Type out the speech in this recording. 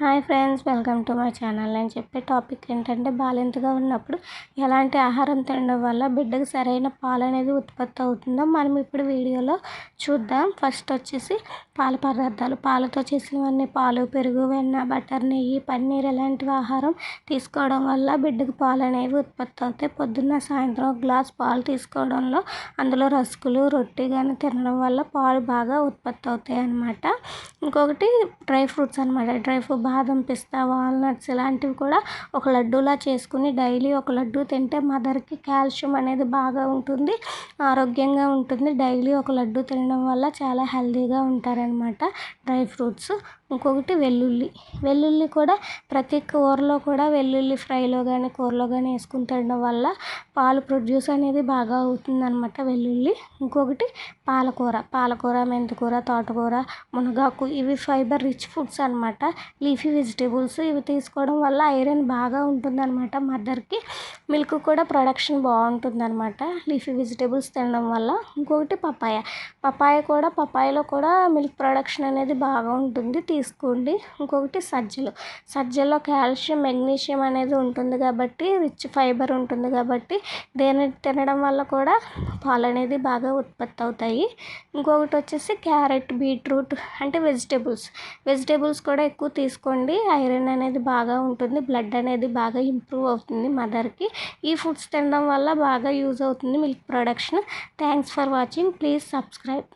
Hi friends welcome to my channel. అని చెప్పే topic ఏంటంటే బాలింతగా ఉన్నప్పుడు ఎలాంటి ఆహారం తినడం వల్ల బిడ్డకు సరైన పాలు అనేది ఉత్పత్తి అవుతుందో మనం ఇప్పుడు వీడియోలో చూద్దాం. ఫస్ట్ వచ్చేసి పాల పదార్థాలు. పాలతో చేసినవన్నీ పాలు పెరుగు వెన్న బటర్ నెయ్యి పన్నీర్ ఇలాంటివి ఆహారం తీసుకోవడం వల్ల బిడ్డకు పాలు అనేవి ఉత్పత్తి అవుతాయి. పొద్దున్న సాయంత్రం ఒక గ్లాస్ పాలు తీసుకోవడంలో అందులో రస్కులు రొట్టె కానీ తినడం వల్ల పాలు బాగా ఉత్పత్తి అవుతాయి అన్నమాట ఇంకొకటి డ్రై ఫ్రూట్స్ అనమాట డ్రై ఫ్రూట్ బాదం పిస్తా వాల్నట్స్ ఇలాంటివి కూడా ఒక లడ్డూలా చేసుకుని డైలీ ఒక లడ్డు తింటే మదర్కి కాల్షియం అనేది బాగా ఉంటుంది ఆరోగ్యంగా ఉంటుంది. డైలీ ఒక లడ్డు తినడం వల్ల చాలా హెల్తీగా ఉంటారనమాట డ్రై ఫ్రూట్స్. ఇంకొకటి వెల్లుల్లి. వెల్లుల్లి కూడా ప్రతి కూరలో కూడా వెల్లుల్లి ఫ్రైలో కానీ కూరలో కానీ వేసుకుని తినడం వల్ల పాలు ప్రొడ్యూస్ అనేది బాగా అవుతుందన్నమాట వెల్లుల్లి. ఇంకొకటి పాలకూర. పాలకూర మెంతికూర తోటకూర మునగాకు ఇవి ఫైబర్ రిచ్ ఫుడ్స్ అనమాట లీఫీ వెజిటేబుల్స్ ఇవి తీసుకోవడం వల్ల ఐరన్ బాగా ఉంటుందన్నమాట మదర్కి మిల్క్ కూడా ప్రొడక్షన్ బాగుంటుందన్నమాట లీఫీ వెజిటేబుల్స్ తినడం వల్ల. ఇంకొకటి పప్పాయ. పపాయ కూడా పపాయలో కూడా మిల్క్ ప్రొడక్షన్ అనేది బాగా ఉంటుంది. తీసుకోండి. ఇంకొకటి సజ్జలు. సజ్జల్లో కాల్షియం మెగ్నీషియం అనేది ఉంటుంది కాబట్టి రిచ్ ఫైబర్ ఉంటుంది కాబట్టి దేని తినడం వల్ల కూడా పాలు అనేది బాగా ఉత్పత్తి అవుతాయి. ఇంకొకటి వచ్చేసి క్యారెట్ బీట్రూట్ అంటే వెజిటేబుల్స్ వెజిటేబుల్స్ కూడా ఎక్కువ తీసుకోండి. ఐరన్ అనేది బాగా ఉంటుంది. బ్లడ్ అనేది బాగా ఇంప్రూవ్ అవుతుంది మదర్కి. ఈ ఫుడ్స్ తినడం వల్ల బాగా యూజ్ అవుతుంది milk production thanks for watching please subscribe deshalb